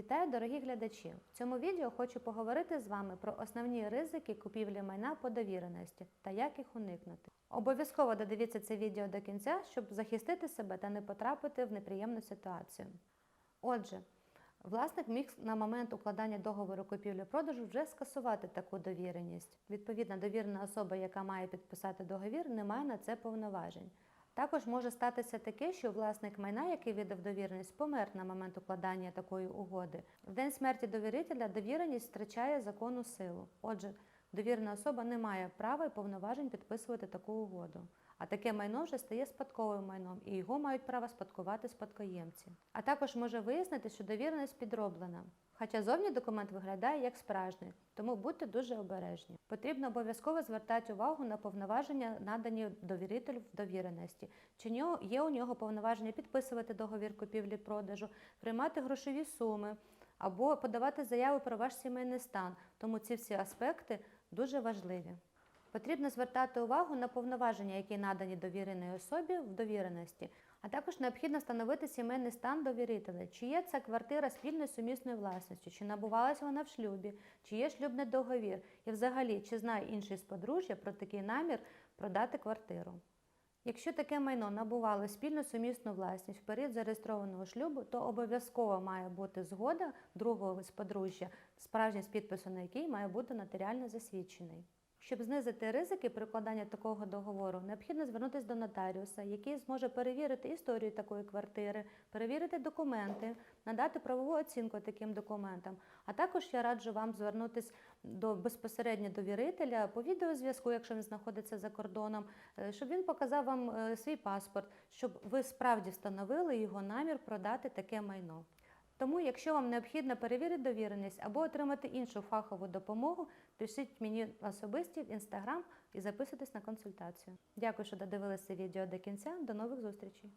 Вітаю, дорогі глядачі! В цьому відео хочу поговорити з вами про основні ризики купівлі майна по довіреності та як їх уникнути. Обов'язково додивіться це відео до кінця, щоб захистити себе та не потрапити в неприємну ситуацію. Отже, власник міг на момент укладання договору купівлі-продажу вже скасувати таку довіреність. Відповідно, довірена особа, яка має підписати договір, не має на це повноважень. Також може статися таке, що власник майна, який видав довіреність, помер на момент укладання такої угоди. В день смерті довірителя довіреність втрачає законну силу. Отже, довірена особа не має права і повноважень підписувати таку угоду. А таке майно вже стає спадковим майном, і його мають право спадкувати спадкоємці. А також може вияснити, що довіреність підроблена. Хоча зовні документ виглядає як справжній, тому будьте дуже обережні. Потрібно обов'язково звертати увагу на повноваження, надані довірителю в довіреності. Чи є у нього повноваження підписувати договір купівлі-продажу, приймати грошові суми або подавати заяву про ваш сімейний стан. Тому ці всі аспекти дуже важливі. Потрібно звертати увагу на повноваження, які надані довіреній особі в довіреності, а також необхідно встановити сімейний стан довірителя, чи є ця квартира спільною сумісною власністю, чи набувалася вона в шлюбі, чи є шлюбний договір, і взагалі, чи знає інший з подружжя про такий намір продати квартиру. Якщо таке майно набувало спільну сумісну власність в період зареєстрованого шлюбу, то обов'язково має бути згода другого з подружжя, справжність підпису на який має бути нотаріально засвідчений. Щоб знизити ризики при укладанні такого договору, необхідно звернутися до нотаріуса, який зможе перевірити історію такої квартири, перевірити документи, надати правову оцінку таким документам. А також я раджу вам звернутися до безпосередньо довірителя по відеозв'язку, якщо він знаходиться за кордоном, е, щоб він показав вам е, свій паспорт, щоб ви справді встановили його намір продати таке майно. Тому, якщо вам необхідно перевірити довіреність або отримати іншу фахову допомогу, пишіть мені особисті в інстаграм і записуйтесь на консультацію. Дякую, що додивилися відео до кінця. До нових зустрічей!